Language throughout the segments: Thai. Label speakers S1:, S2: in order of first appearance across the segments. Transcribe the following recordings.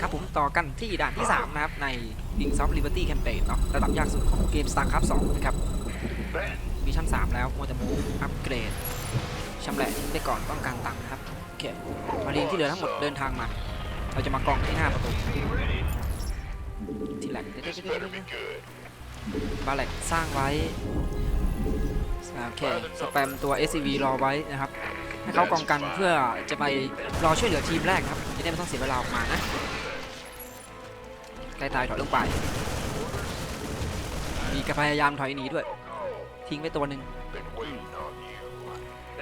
S1: ครับผมต่อกันที่ด่านที่ 3 นะครับ ใน Wings of Liberty Campaign เนาะระดับยากสุดของเกม StarCraft 2 นะครับมีชั้น 3 แล้วมัวแต่มูอัปเกรดชำแหละทิ้งไปก่อนต้องการตังค์นะครับโอเคมาเรียนที่เหลือทั้งหมดเดินทางมา เราจะมากองที่หน้าประตูที่แหลกเดี๋ยวๆๆๆบาแหลกสร้างไว้โอเคสแปมตัว SCV รอไว้นะครับให้เขากองกันเพื่อจะไปรอช่วยเหลือทีมแรกครับ จะได้ไม่ต้องเสียเวลาออกมานะ ใกล้ตายถอยลงไป มีกระพยายามถอยหนีด้วย ทิ้งไปตัวหนึ่ง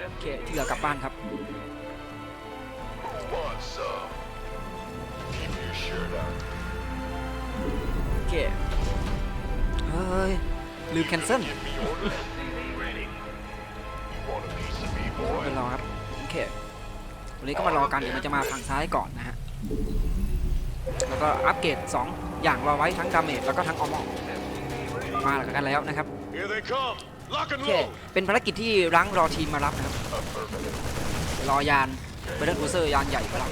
S1: โอเคที่เหลือกลับบ้านครับโอเคเฮ้ยลืมแคนเซิลเป็นรอครับโอเควันนี้ก็มารอกันเดี๋ยวมันจะมาฝั่งซ้ายก่อนนะฮะ แล้วก็อัปเกรด2 อย่างรอไว้ทั้งดาเมจแล้วก็ทั้งออมอมากันแล้วนะครับ
S2: Here they come. Lock
S1: โอ
S2: and
S1: เค
S2: load.
S1: เป็นภารกิจที่รั้งรอทีมมารับนะครับรอยานเบรดบูเซอร์ยานใหญ่มารับ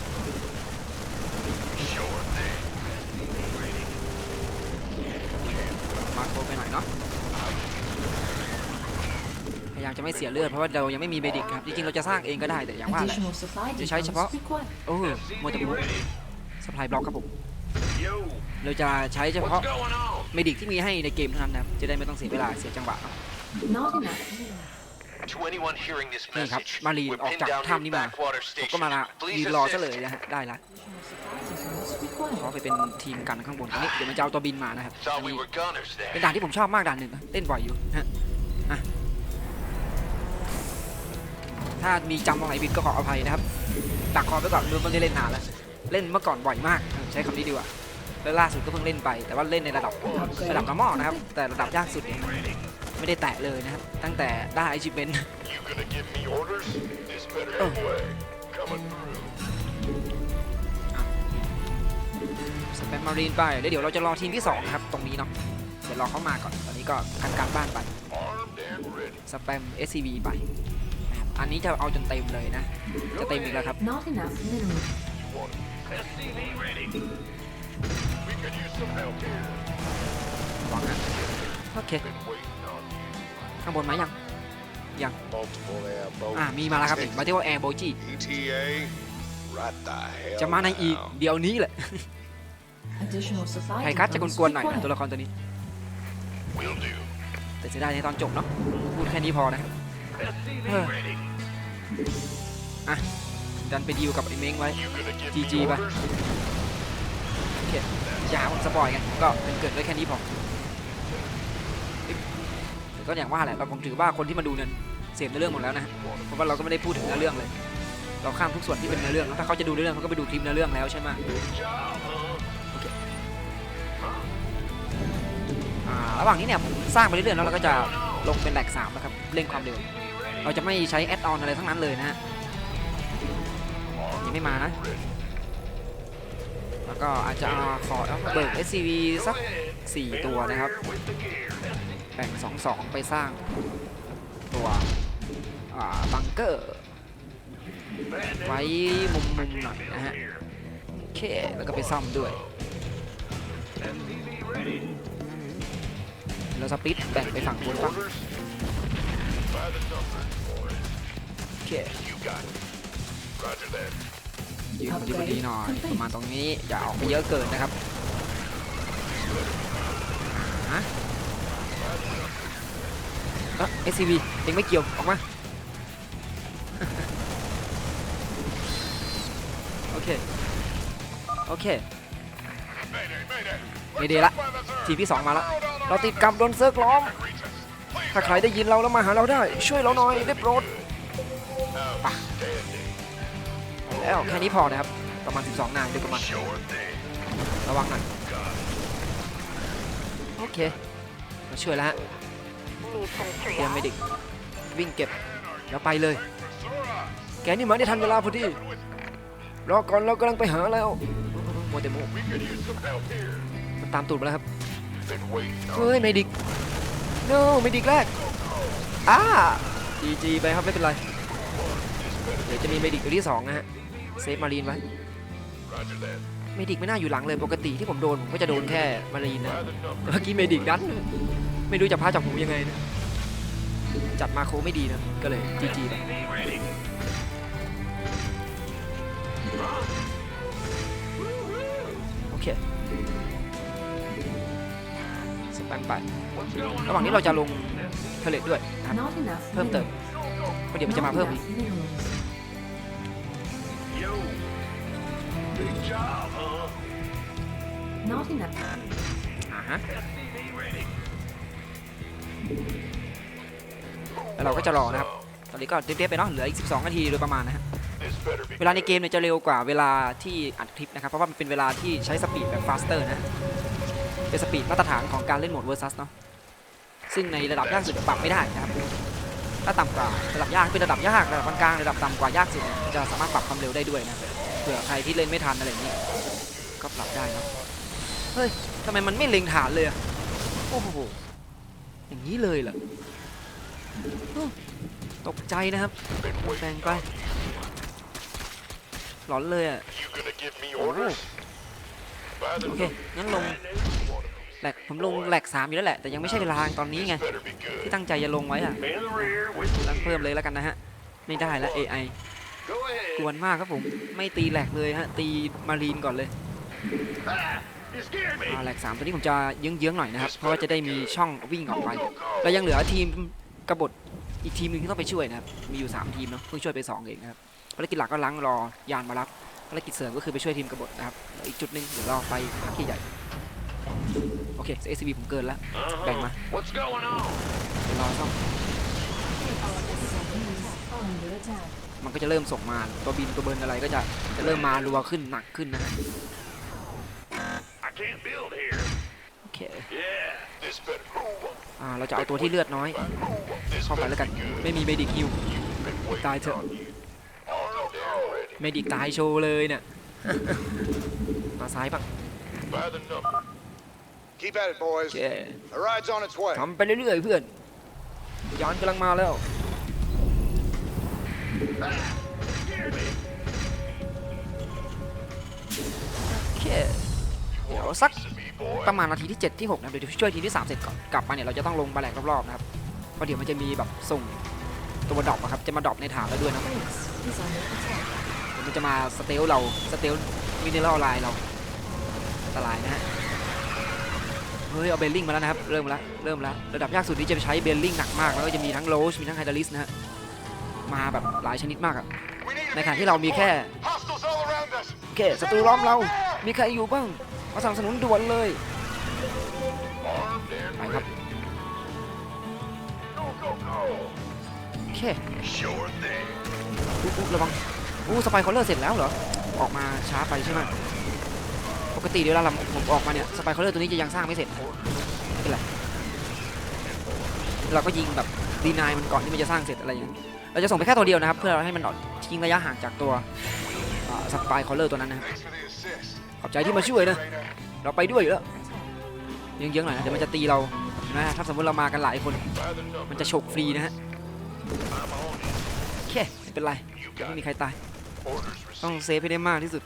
S1: มาโครไปหน่อยเนาะพยายามจะไม่เสียเลือดเพราะว่าเรายังไม่มีเบดิกครับจริงๆเราจะสร้างเองก็ได้แต่อย่างว่าแหละ
S3: Additional supply
S1: Chỉ thấy
S3: depots
S1: cepha-
S3: required.
S1: โอ้มัวแต่บุกสปายบล็อกครับผม
S2: Yo,
S1: เราจะใช้เฉพาะ
S2: what's going on?
S1: เมดิกที่มีให้ในเกมเท่านั้นนะครับจะได้ไม่ต้องเสียเวลาเสียจังหวะเนาะ
S3: Not enough.
S4: To anyone hearing this
S1: นี่ครับ
S4: message,
S1: มารีน
S4: we're
S1: ออก
S4: pinned
S1: จาก
S4: down
S1: ถ้ำนี้
S4: near
S1: มา
S4: backwater
S1: ผมก็
S4: station.
S1: มาละ
S4: Please
S1: ยืนรอซะ
S4: assist.
S1: เลยนะฮะได้ละ
S3: Additional supply depots
S1: ขอ
S3: required.
S1: ไปเป็นทีมกันข้างบนตรงนี้เดี๋ยวมันจะเอาตัวบินมานะครับ
S4: Thought
S1: อัน
S4: we
S1: นี้
S4: were gunners
S1: เป็น
S4: there.
S1: ด่านที่ผมชอบมากด่านหนึ่งนะเล่นบ่อยอยู่นะฮะอะถ้ามีจำตรงไหนผิดก็ขออภัยนะครับดักคอไปก่อนดูไม่ได้เล่นนานแล้วเล่นเมื่อก่อนบ่อยมากเออใช้คำนี้ดีกว่า แล้วล่าสุดก็เพิ่งเล่นไป แต่ว่าเล่นในระดับระดับกระหม้อนะครับ แต่ระดับยากสุดเนี่ยไม่ได้แตะเลยนะครับ ตั้งแต่ได้ achievement
S2: You gonna give me orders? This better
S1: Oh.
S2: way. Coming through.
S1: สเปนมารีนไปแล้วเดี๋ยวเราจะรอทีมที่ 2 ครับ ตรงนี้เนาะเดี๋ยวรอเขามาก่อน ตอนนี้ก็ทำการบ้านไป
S2: Armed and ready.
S1: สแปม SCV ไปนะครับอันนี้จะเอาจนเต็มเลยนะ จะเต็มอีกแล้วครับ
S3: Not enough mineral.
S2: We could use some help here.
S1: หวังนะโอเค
S2: Been waiting on you.
S1: ข้างบนมายัง
S2: Multiple air boats.
S1: อ่า มีมาแล้วครับมาที่ว่าแอร์โบจี
S2: ETA. Right the hell
S1: จะมาในอีก
S2: now.
S1: เดี๋ยวนี้แหละ
S3: Additional supply
S1: ใครคัดจะ
S3: depots
S1: กวนๆหน่อยนะ
S3: required.
S1: ตัวละครตัวนี้
S2: Will do.
S1: แต่เสียดายในตอนจบเนาะ พูดแค่นี้พอนะครับเอออะ ดันไปดีลกับไอ้เม้งไว้
S2: You gonna give
S1: GG
S2: me
S1: ba.
S2: orders?
S1: โอเค อย่าหาผมสปอยกันก็เป็นเกิดไว้แค่นี้พอก็อย่างว่าแหละเราผมถือว่าคนที่มาดูเนี่ยเสียในเรื่องหมดแล้วนะเพราะว่าเราก็ไม่ได้พูดถึงเนื้อเรื่องเลย เราข้ามทุกส่วนที่เป็นเนื้อเรื่องถ้าเขาจะดูเนื้อเรื่องเขาก็ไปดูคลิปเนื้อเรื่องแล้วใช่ไหมระหว่างนี้เนี่ยผมสร้างไปเรื่อยๆแล้วเราก็จะลงเป็นแหลกสามนะครับเร่งความเร็วเราจะไม่ใช้แอดออนอะไรทั้งนั้นเลยนะฮะยังไม่มานะ แล้วก็อาจจะอขอเบิก SCV สัก 4 ตัวนะครับ แบ่ง 2-2 ไปสร้างตัวบังเกอร์ ไว้มุมมุมหน่อยนะฮะ โอเค แล้วก็ไปซ่อมด้วย แล้วสปิดแบ่งไปฝั่งบนบ้างโอเค ยืนพอดีพอดีหน่อยประมาณตรงนี้อย่าออกไปเยอะเกินนะครับฮะเออ SCV เองไม่เกี่ยวออกมาโอเคโอเคไม่ดีละทีมที่2มาแล้วเราติดกับโดนเซิร์กล้อมถ้าใครได้ยินเราแล้วมาหาเราได้ ช่วยเราหน่อยได้โปรด แล้วแค่นี้พอนะครับ ประมาณ 12 นายโดยประมาณ ระวังหน่อย โอเค มาช่วยแล้วฮะเตรียมเมดิกวิ่งเก็บ แล้วไปเลย แกนี่มาได้ทันเวลาพอดี รอก่อนเรากำลังไปหาแล้วโมเตโมมันตามตูดมาแล้วครับ เฮ้ยเมดิกโน้เมดิกแรกอ้าจีจีไปครับไม่เป็นไร เดี๋ยวจะมีเมดิกตัวที่สองนะฮะ เซฟมารีนไว้
S2: Roger that.
S1: เมดิกไม่น่าอยู่หลังเลยปกติที่ผมโดนผมก็จะโดนแค่มารีนนะ
S2: By the number.
S1: แต่เมื่อกี้เมดิกดันไม่รู้จะพาจับหูยังไงนะจัดมาโคไม่ดีนะก็เลยจีจีไป
S2: Ready.
S1: โอเคสแปมไป
S2: What's going
S1: ระหว่างนี้เราจะลงเพลทด้วยนะครับ
S3: Not enough
S1: เพิ่มเติม
S3: minerals.
S1: เพราะเดี๋ยวมันจะมาเพิ่มอีก
S3: Not enough minerals.
S2: Yo. Big job, huh?
S3: Not enough.
S1: อ่าฮะแล้วเราก็จะรอนะครับ ตอนนี้ก็เด็ดๆไปเนาะ เหลืออีก 12 นาทีโดยประมาณนะฮะ เวลาในเกมเนี่ยจะเร็วกว่าเวลาที่อัดคลิปนะครับ เพราะว่ามันเป็นเวลาที่ใช้สปีดแบบ faster นะ เป็นสปีดมาตรฐานของการเล่นโหมด versus เนาะ ซึ่งในระดับยากสุดปรับไม่ได้นะครับ ถ้าต่ำกว่าระดับยากเป็นระดับยากระดับกลางระดับต่ำกว่ายากสุดจะสามารถปรับความเร็วได้ด้วยนะเผื่อใครที่เล่นไม่ทันอะไรนี้ก็ปรับได้นะเฮ้ยทำไมมันไม่เล็งฐานเลยอะโอ้โหอย่างนี้เลยเหรอตกใจนะครับ
S2: been
S1: แซงไปหลอนเลยอะโอเคงั้นลง แหลกผมลงแหลกสามอยู่แล้วแหละแต่ยังไม่ใช่เวลาตอนนี้ไงที่ตั้งใจจะลงไว้อะตั้งเพิ่มเลยแล้วกันนะฮะไม่ได้แล้ว AI กวนมากครับผมไม่ตีแหลกเลยฮะตีมารีนก่อนเลยแหลกสามตัวนี้ผมจะเยื้องๆหน่อยนะครับเพราะว่าจะได้มีช่องวิ่งออกไป
S2: Go, go,
S1: แล้วยังเหลือทีมกบฏอีกทีมหนึงที่ต้องไปช่วยนะครับมีอยู่ 3 ทีมเนาะเพิ่งช่วยไป 2 เองนะครับภารกิจหลักก็ล้างรอยานมารับภารกิจเสริมก็คือไปช่วยทีมกบฏนะครับอีกจุดหนึ่งเดี๋ยวราไปภารกิจใหญ่ เค SCB ผมเกินแล้ว
S2: Uh-huh.
S1: Bang, man.
S2: What's going on?
S1: เดี๋ยวรอซ่อม
S3: Under attack.
S1: มันก็จะเริ่มส่งมาตัวบินตัวเบิร์นอะไรก็จะจะเริ่มมารัวขึ้นหนักขึ้นนะฮะ
S2: I can't build here.
S1: โอเค
S2: Yeah. This better move.
S1: อ่าเราจะเอาตัวที่เลือดน้อย
S2: This
S1: เข้าไป
S2: better
S1: แล้วกัน
S2: be good.
S1: ไม่มีเมดิคิว
S2: Been waiting
S1: Die to-
S2: on you. Armed and ready.
S1: เมดิกตายโชว์เลยเนี่ยมาซ้ายบ้าง
S2: By the number.
S5: Keep at it,
S1: โอ
S5: boys.
S1: เค
S5: The ride's on its way.
S1: ทำไปเรื่อยๆเพื่อนยานกำลังมาแล้ว โอเค เดี๋ยวสัก
S2: To me, boy.
S1: ประมาณนาทีที่ 7 ที่ 6 นะเดี๋ยวช่วยทีที่ 3 เสร็จก่อน กลับมาเนี่ย เราจะต้องลงมาแหลกรอบๆนะครับ เพราะเดี๋ยวมันจะมีแบบส่งตัวดรอปอะครับ จะมาดรอปในฐานแล้วด้วยนะ
S3: Base is under attack.
S1: เดี๋ยวมันจะมาสเตลเรา สเตลมินเนอรัลไลน์เราอันตรายนะฮะ เฮ้ยเอาเบลลิงมาแล้วนะครับเริ่มแล้วเริ่มแล้วระดับยากสุดที่จะใช้เบลลิงหนักมากแล้วก็จะมีทั้งโรชมีทั้งไฮดาริสนะฮะมาแบบหลายชนิดมากอะในขณะที่เรามีแค่โอเคศัตรูล้อมเรา มีใครอยู่บ้างมาสนับสนุนด่วนเลยไปครับโอเคระวังอู้สไปคอลเลอร์เสร็จแล้วเหรอออกมาช้าไปใช่ไหม กติเดี๋ยวเวลาเราผมออกมาเนี่ยสไปคอลเลอร์ตัวนี้จะยังสร้างไม่เสร็จไม่เป็นไรเราก็ยิงแบบดีนายมันก่อนที่มันจะสร้างเสร็จอะไรอย่างเงี้เราจะส่งไปแค่ตัวเดียวนะครับ เพื่อให้มันออกทิ้งระยะห่างจากตัวสไปคอลเลอร์ตัวนั้นนะครับขอบใจที่มาช่วยนะ เราไปด้วยอยู่แล้วเยอะๆหน่อยนะเดี๋ยวมันจะตีเรานะถ้าสมมติเรามากันหลายคน มันจะฉกฟรีนะฮะ
S2: I'm on it.
S1: โอเคไม่เป็นไรไม่มีใครตาย ต้องเซฟให้ได้มากที่สุด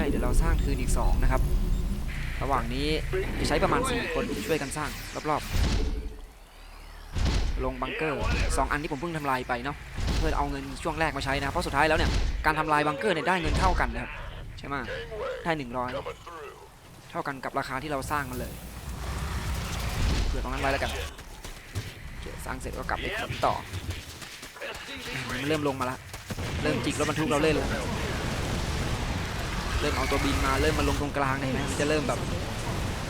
S1: ว้เดี๋ยวเราสร้างคืนอีก 2 นะครับ ระหว่างนี้จะใช้ประมาณ 4 คนช่วยกันสร้างรอบๆ ลงบังเกอร์ 2 อันที่ผมเพิ่งทำลายไปเนาะเพื่อเอาเงินช่วงแรกมาใช้นะเพราะสุดท้ายแล้วเนี่ยการทำลายบังเกอร์เนี่ยได้เงินเท่ากันนะครับใช่ไหมได้ 100 เท่ากันกับราคาที่เราสร้างมันเลยเผื่อตรงนั้นไว้แล้วกันสร้างเสร็จก็กลับไปขนต่อมันเริ่มลงมาละ เริ่มจิกรถบรรทุกเราเล่นแล้ว เริ่มเอาตัวบินมาเริ่มมาลงตรงกลางเนี่ยนไหมมันจะเริ่มแบบ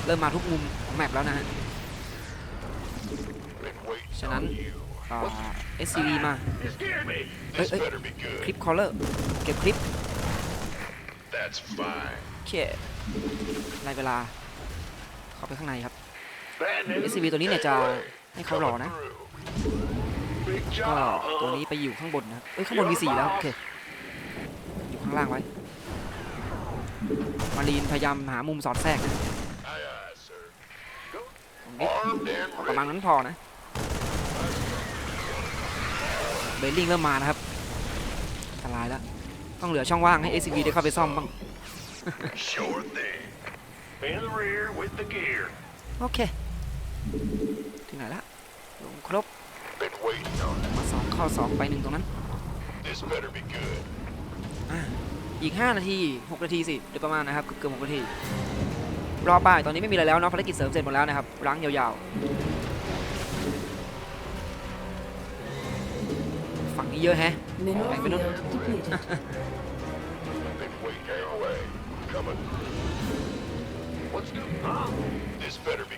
S1: เริ่มมาทุกมุมของแมปแล้วนะฮะฉะนั้น
S2: on you.
S1: อ่า SCV มา
S2: You scared me.
S1: Hey,
S2: This
S1: hey.
S2: better be
S1: คลิปคอลเลอร์เก็บคลิปโอเคไล่เวลาเข้าไปข้างในครับ
S2: Bad news.
S1: SCV ตัวนี้เนี่ยจะให้เขารอนะก็ตัวนี้ไปอยู่ข้างบนนะเอ้ยข้างบนมีสี่แล้วโอเคอยู่ข้างล่างไว้ มารีนพยายามหามุมสอดแทรกนะ
S2: Aye, aye, sir.
S1: ตรงนี้
S2: Armed and
S1: ประมาณ
S2: ready.
S1: นั้นพอนะเบลลิงเริ่มมานะครับรายแล้ว ต้องเหลือช่องว่างให้ SCV ได้เข้าไปซ่อมบ้าง
S2: Sure thing. In the rear with the gear.
S1: โอเค ถึงไหนละลงครบ
S2: Been waiting on it.
S1: มาสองเข้าสองไปหนึ่งตรงนั้น
S2: This better be good.
S1: อ่า อีก 5 นาที 6 นาทีสิโดยประมาณนะครับเกือบๆ6นาที รอบ่ายตอนนี้ไม่มีอะไรแล้วเนาะภารกิจเสริมเสร็จหมดแล้วนะครับล้างยาวๆ ฝั่งนี้เยอะแฮะ
S3: Mineral
S1: Back it up.
S3: field depleted.
S2: Been waiting anyway. Coming. What's good? Huh? This better be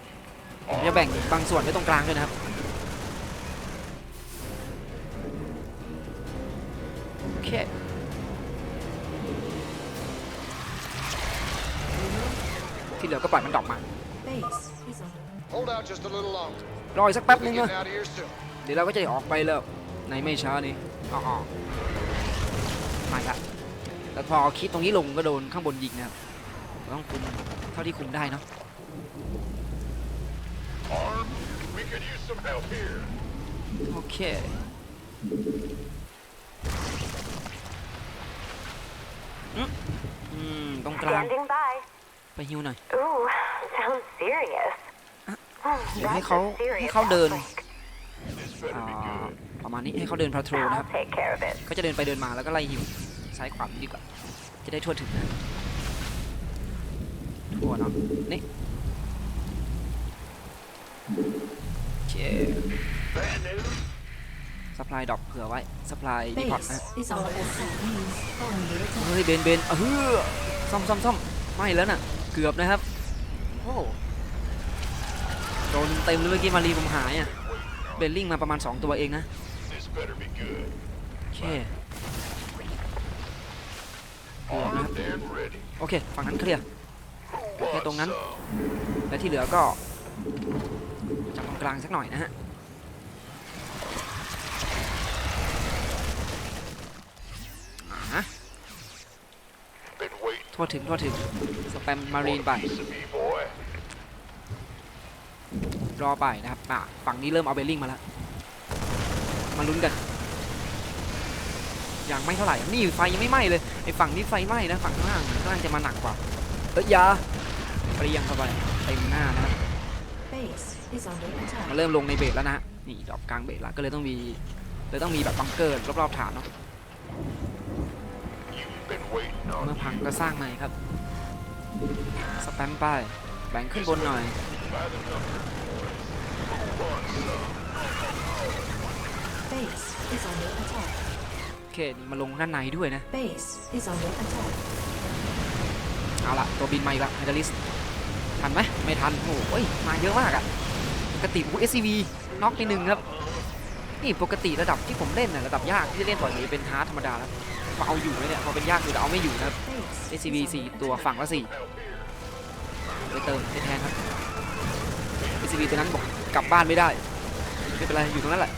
S1: ผมจะแบ่งบางส่วนไว้ตรงกลางด้วยนะครับโอเค เหลือก็ปล่อยมันดรอกมา
S3: Base is under.
S5: Hold out just a little longer.
S1: รออีกสักแป๊บ
S5: We'll
S1: นึ
S5: be
S1: งนะ
S5: getting out of here soon.
S1: เดี๋ยวเราก็จะออกไปแล้ว ในไม่ช้านี้อ๋อๆไม่ละแล้วพอคิดตรงนี้ลงก็โดนข้างบนยิงนะครับต้องคุมเท่าที่คุมได้เนาะ
S2: armed. We could use some help here.
S1: โอเค อืมอืมตรงกลาง
S6: Standing by.
S1: ไปฮิวหน่อย
S6: Ooh, sounds serious. Hmm,
S1: เดี๋ยวให้
S6: that's
S1: เขา
S6: a serious
S1: ให้เขาเดิน
S6: outbreak.
S2: This better
S1: อ่า
S2: be good.
S1: ประมาณนี้ให้เขาเดินพาโทรนะครับ
S6: I'll take care of it.
S1: ก็จะเดินไปเดินมาแล้วก็ไล่ฮิวซ้ายขวาดีกว่าจะได้ทั่วถึงนะทั่วเนาะนี่โอเค
S2: Bad news.
S1: สปายดอกเผื่อไว้สปายดีพอร์ต
S3: Base
S1: นะ
S3: is under attack. Under attack.
S1: เฮ้ยเบนเบนเออซ่อมซ่อมซ่อมไม่แล้วน่ะ เกือบนะครับ โอ้โดนเต็มเลยเมื่อกี้มารีผมหายอะ เบลลิงมาประมาณ 2 ตัวเองนะ
S2: This better be good.
S1: โอเคเกือบนะครับ
S2: Armed and ready.
S1: โอเค ฝั่งนั้นเคลียร์
S2: Who
S1: แค่ตรงนั้น
S2: wants some?
S1: และที่เหลือก็จับตรงกลางสักหน่อยนะฮะ
S2: Been waiting.
S1: ทั่วถึงทั่วถึงสแปมมารีนไป
S2: Piece of me, boy.
S1: รอไปนะครับอะฝั่งนี้เริ่มเอาเบลลิงมาแล้วมาลุ้นกันยังไม่เท่าไหร่นี่ไฟยังไม่ไหม้เลยไอ้ฝั่งนี้ไฟไหม้นะฝั่งข้างล่างข้างล่างจะมาหนักกว่าเอ้ยอยาเปรียงเข้าไปเต็มหน้านะครับ
S3: Base is under
S1: มัน
S3: attack.
S1: เริ่มลงในเบสแล้วนะฮะนี่ดอกกลางเบสแล้วก็เลยต้องมีเลยต้องมีแบบบังเกอร์รอบๆฐานเนาะ เมื่อพังก็สร้างใหม่ครับ สแปมไปแบ่งขึ้นบนหน่อย
S2: by the number. Who wants some?
S3: Base is under attack.
S1: โอเคนี่มาลงด้านในด้วยนะ
S3: Base is under attack.
S1: เอาละตัวบินมาอีกละไฮดาริสทันไหมไม่ทัน โอ้ย มาเยอะมากอะปกติอู้ SCV น็อกในหนึ่งครับ นี่ปกติระดับที่ผมเล่นน่ะระดับยากที่จะเล่นปล่อยหนีเป็นฮาร์ดธรรมดาแล้วมา เอาอยู่ไหมเนี่ยพอเป็นยากคือเอาไม่อยู่นะครับ
S3: Base
S1: SCV
S3: is under
S1: 4ตัวฝั่งละ4ไปเติมไปแทนครับ SCV ตัวนั้นบอกกลับบ้านไม่ได้ไม่เป็นไรอยู่ตรงนั้นแหละ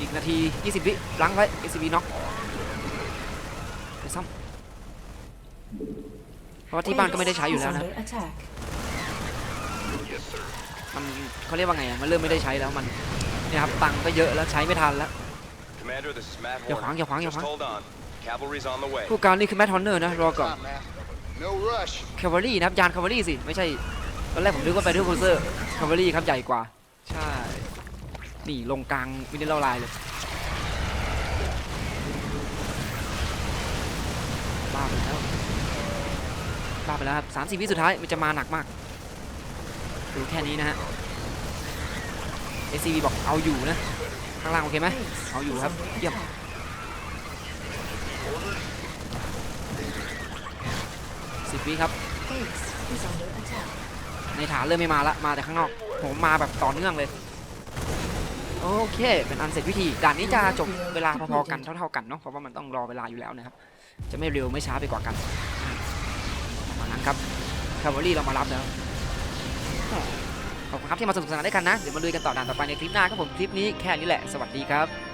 S1: อีกนาที 20 วิล้างไว้ SCV น็อกไปซ่อมเพราะว่าที่บ้านก็ไม่ได้ใช้อยู่แล้วนะมันเขาเรียกว่าไงมันเริ่มไม่ได้ใช้แล้วมันเนี่ยครับตังค์ก็เยอะแล้วใช้ไม่ทันแล้ว
S4: Commander, this is Matt
S1: อย่าขวาง
S4: Horner.
S1: อย่าขวางอย่า
S4: Just
S1: ขวาง
S4: hold on. Cavalry's on the way.
S1: ผู้การนี่คือแมทฮอนเนอร์นะ รอก่อน
S5: Time, man. No rush.
S1: คาวารี่นะครับยานคาวารี่สิไม่ใช่ตอนแรกผมนึกว่าไปด้วยโคเซอร์คาวารี่ครับใหญ่กว่า ใช่ นี่ลงกลางมินเนอร์ไลน์เลยบ้าไปแล้วบ้าไปแล้วครับสามสิบวิสุดท้ายมันจะมาหนักมากดูแค่นี้นะฮะ SCV บอกเอาอยู่นะ ข้างล่างโอเคไหมเอาอยู่ครับเยี่ยมสิบวิครับ ในฐานเริ่มไม่มาละมาแต่ข้างนอก ผมมาแบบต่อเนื่องเลย โอเค เป็นอันเสร็จพิธีด่านนี้จะจบเวลาพอๆกันเท่าๆกันเนาะเพราะว่ามันต้องรอเวลาอยู่แล้วนะครับ จะไม่เร็วไม่ช้าไปกว่ากันประมาณนั้นครับคาวอรี่เรามารับแล้ว ขอบคุณครับที่มาสนุกสนานด้วยกันนะ เดี๋ยวมาลุยกันต่อด่านต่อไปในคลิปหน้าครับผม คลิปนี้แค่นี้แหละ สวัสดีครับ